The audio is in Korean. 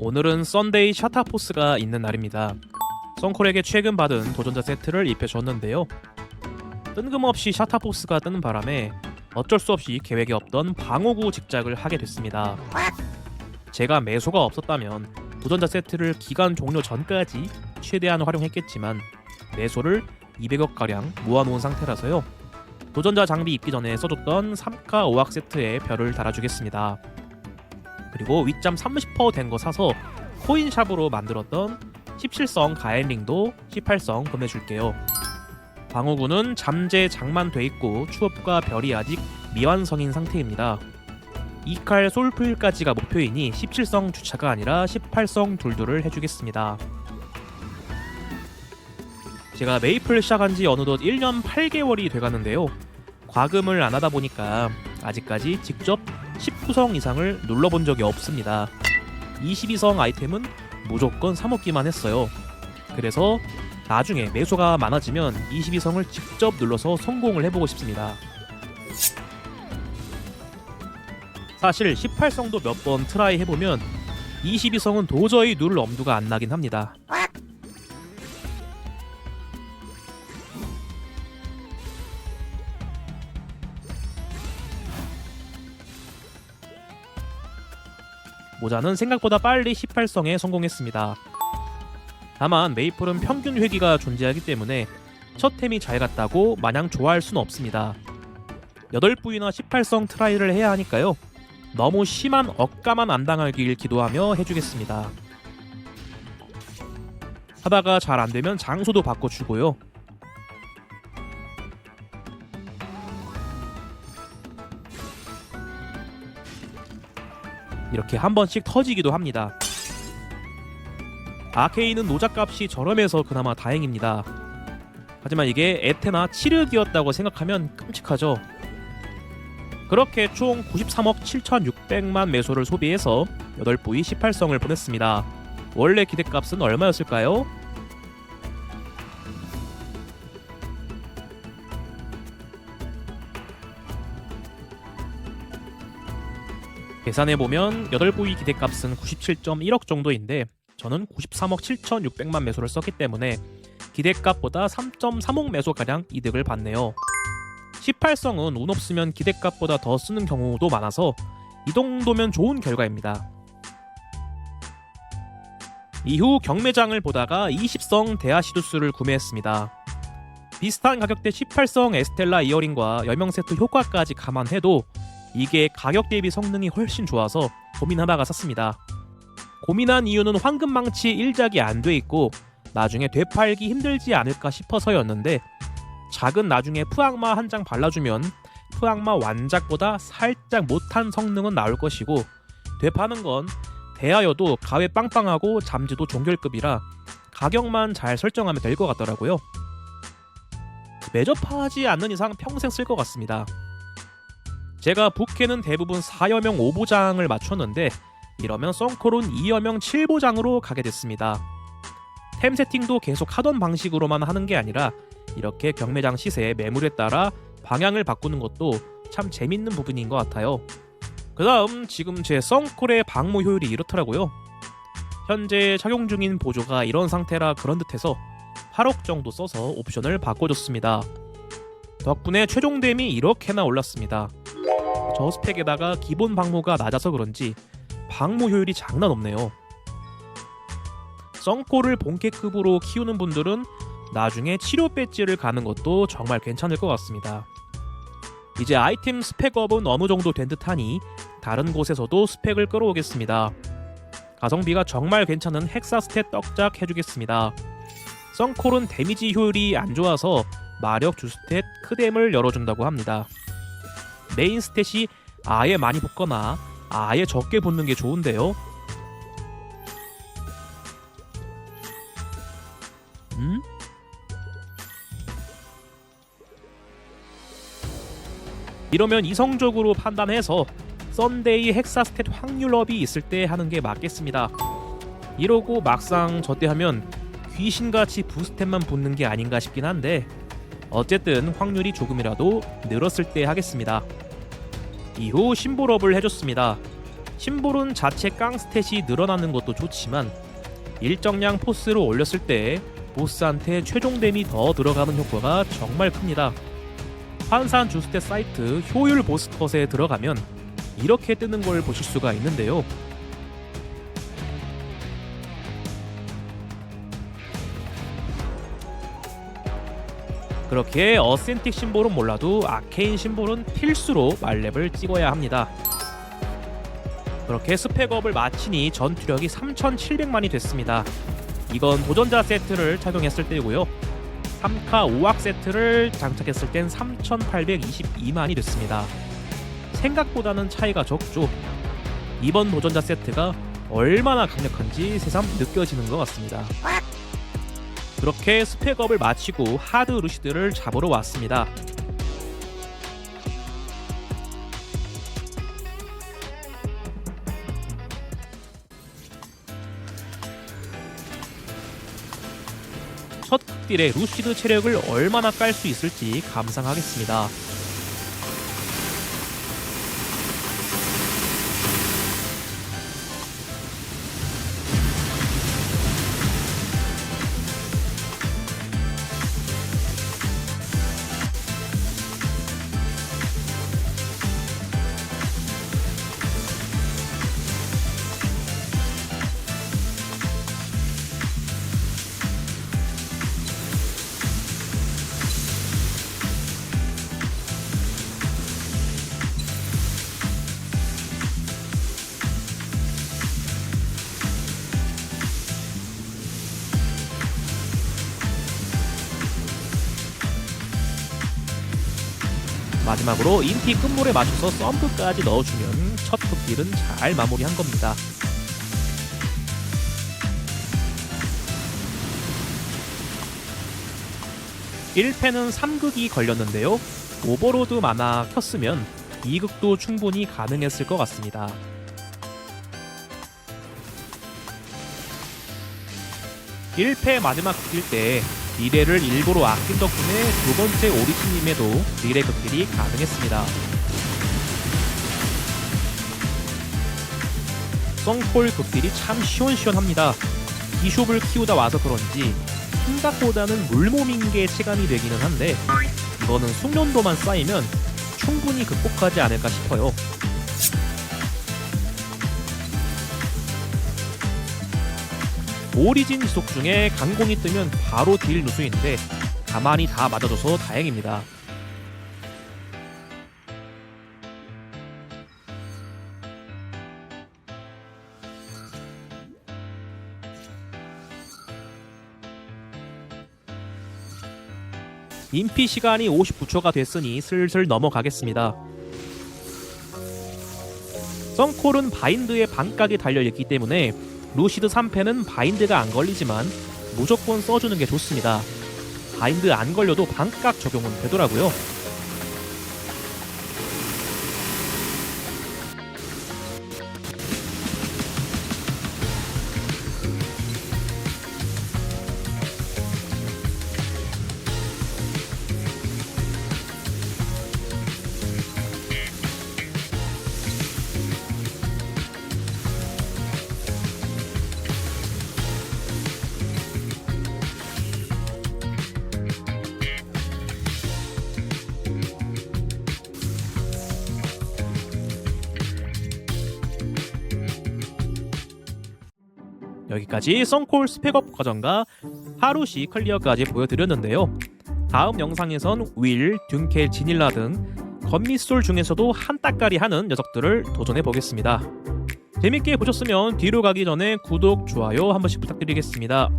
오늘은 썬데이 샤타포스가 있는 날입니다. 썬콜에게 최근 받은 도전자 세트를 입혀줬는데요. 뜬금없이 샤타포스가 뜨는 바람에 어쩔 수 없이 계획에 없던 방어구 직작을 하게 됐습니다. 제가 매소가 없었다면 도전자 세트를 기간 종료 전까지 최대한 활용했겠지만 매소를 200억 가량 모아놓은 상태라서요. 도전자 장비 입기 전에 써줬던 3카 5학 세트에 별을 달아주겠습니다. 그리고 윗점 30%된 거 사서 코인샵으로 만들었던 17성 가엔링도 18성 보내줄게요. 방어구는 잠재 장만 돼 있고 추업과 별이 아직 미완성인 상태입니다. 2칼 솔플까지가 목표이니 17성 주차가 아니라 18성 둘둘을 해주겠습니다. 제가 메이플 시작한 지 어느덧 1년 8개월이 돼가는데요. 과금을 안 하다 보니까 아직까지 직접 19성 이상을 눌러본 적이 없습니다. 22성 아이템은 무조건 사먹기만 했어요. 그래서 나중에 매수가 많아지면 22성을 직접 눌러서 성공을 해보고 싶습니다. 사실 18성도 몇 번 트라이 해보면 22성은 도저히 누를 엄두가 안 나긴 합니다. 모자는 생각보다 빨리 18성에 성공했습니다. 다만 메이플은 평균 회기가 존재하기 때문에 첫 템이 잘 갔다고 마냥 좋아할 수는 없습니다. 8부위나 18성 트라이를 해야 하니까요. 너무 심한 억까만 안 당하길 기도하며 해주겠습니다. 하다가 잘 안되면 장소도 바꿔주고요. 이렇게 한 번씩 터지기도 합니다. 아케인은 노자값이 저렴해서 그나마 다행입니다. 하지만 이게 에테나 7흑이었다고 생각하면 끔찍하죠. 그렇게 총 93억 7,600만 매소를 소비해서 8부위 18성을 보냈습니다. 원래 기대값은 얼마였을까요? 계산해보면 8부위 기대값은 97.1억 정도인데 저는 93억 7,600만 매소를 썼기 때문에 기대값보다 3.3억 매소가량 이득을 봤네요. 18성은 운 없으면 기대값보다 더 쓰는 경우도 많아서 이 정도면 좋은 결과입니다. 이후 경매장을 보다가 20성 데아시두스를 구매했습니다. 비슷한 가격대 18성 에스텔라 이어링과 열명 세트 효과까지 감안해도 이게 가격 대비 성능이 훨씬 좋아서 고민하다가 샀습니다. 고민한 이유는 황금망치 1작이 안 돼 있고 나중에 되팔기 힘들지 않을까 싶어서였는데 작은 나중에 푸악마 한 장 발라주면 푸악마 완작보다 살짝 못한 성능은 나올 것이고 되파는 건 대하여도 가외 빵빵하고 잠재도 종결급이라 가격만 잘 설정하면 될 것 같더라고요. 매접하지 않는 이상 평생 쓸 것 같습니다. 제가 부캐는 대부분 4여명 5보장을 맞췄는데 이러면 썬콜은 2여명 7보장으로 가게 됐습니다. 템 세팅도 계속 하던 방식으로만 하는 게 아니라 이렇게 경매장 시세에 매물에 따라 방향을 바꾸는 것도 참 재밌는 부분인 것 같아요. 그 다음 지금 제 썬콜의 방무 효율이 이렇더라고요. 현재 착용 중인 보조가 이런 상태라 그런 듯해서 8억 정도 써서 옵션을 바꿔줬습니다. 덕분에 최종 댐이 이렇게나 올랐습니다. 저 스펙에다가 기본 방무가 낮아서 그런지 방무 효율이 장난 없네요. 썬콜을 본캐급으로 키우는 분들은 나중에 치료 배지를 가는 것도 정말 괜찮을 것 같습니다. 이제 아이템 스펙업은 어느 정도 된 듯하니 다른 곳에서도 스펙을 끌어오겠습니다. 가성비가 정말 괜찮은 헥사 스탯 떡작 해주겠습니다. 썬콜은 데미지 효율이 안 좋아서 마력 주스탯 크뎀을 열어준다고 합니다. 메인 스탯이 아예 많이 붙거나 아예 적게 붙는 게 좋은데요. 음? 이러면 이성적으로 판단해서 썬데이 헥사 스탯 확률업이 있을 때 하는 게 맞겠습니다. 이러고 막상 저때 하면 귀신같이 부스템만 붙는 게 아닌가 싶긴 한데 어쨌든 확률이 조금이라도 늘었을 때 하겠습니다. 이후 심볼업을 해줬습니다. 심볼은 자체 깡 스탯이 늘어나는 것도 좋지만 일정량 포스를 올렸을 때 보스한테 최종 댐이 더 들어가는 효과가 정말 큽니다. 환산 주스탯 사이트 효율 보스 컷에 들어가면 이렇게 뜨는 걸 보실 수가 있는데요. 그렇게 어센틱 심볼은 몰라도 아케인 심볼은 필수로 말렙을 찍어야 합니다. 그렇게 스펙업을 마치니 전투력이 3,700만이 됐습니다. 이건 도전자 세트를 착용했을 때고요. 3카 5학 세트를 장착했을 땐 3,822만이 됐습니다. 생각보다는 차이가 적죠. 이번 도전자 세트가 얼마나 강력한지 새삼 느껴지는 것 같습니다. 그렇게 스펙업을 마치고 하드 루시드를 잡으러 왔습니다. 첫 극딜에 루시드 체력을 얼마나 깔 수 있을지 감상하겠습니다. 마지막으로 인피 끝물에 맞춰서 썸프까지 넣어주면 첫 극딜은 잘 마무리한 겁니다. 일패는 3극이 걸렸는데요. 오버로드 만화 켰으면 2극도 충분히 가능했을 것 같습니다. 일패 마지막 극딜 때 리레를 일부러 아낀 덕분에 두 번째 오리진임에도 리레 극딜이 가능했습니다. 썬콜 극딜이 참 시원시원합니다. 비숍을 키우다 와서 그런지 생각보다는 물몸인 게 체감이 되기는 한데 이거는 숙련도만 쌓이면 충분히 극복하지 않을까 싶어요. 오리진 지속 중에 강공이 뜨면 바로 딜 누수인데 가만히 다 맞아줘서 다행입니다. 인피 시간이 59초가 됐으니 슬슬 넘어가겠습니다. 썬콜은 바인드에 반각이 달려있기 때문에 루시드 3패는 바인드가 안 걸리지만 무조건 써주는 게 좋습니다. 바인드 안 걸려도 반각 적용은 되더라고요. 여기까지 썬콜 스펙업 과정과 하루시 클리어까지 보여드렸는데요. 다음 영상에선 윌, 둔켈, 지닐라 등 건미솔 중에서도 한 따까리 하는 녀석들을 도전해 보겠습니다. 재밌게 보셨으면 뒤로 가기 전에 구독, 좋아요 한 번씩 부탁드리겠습니다.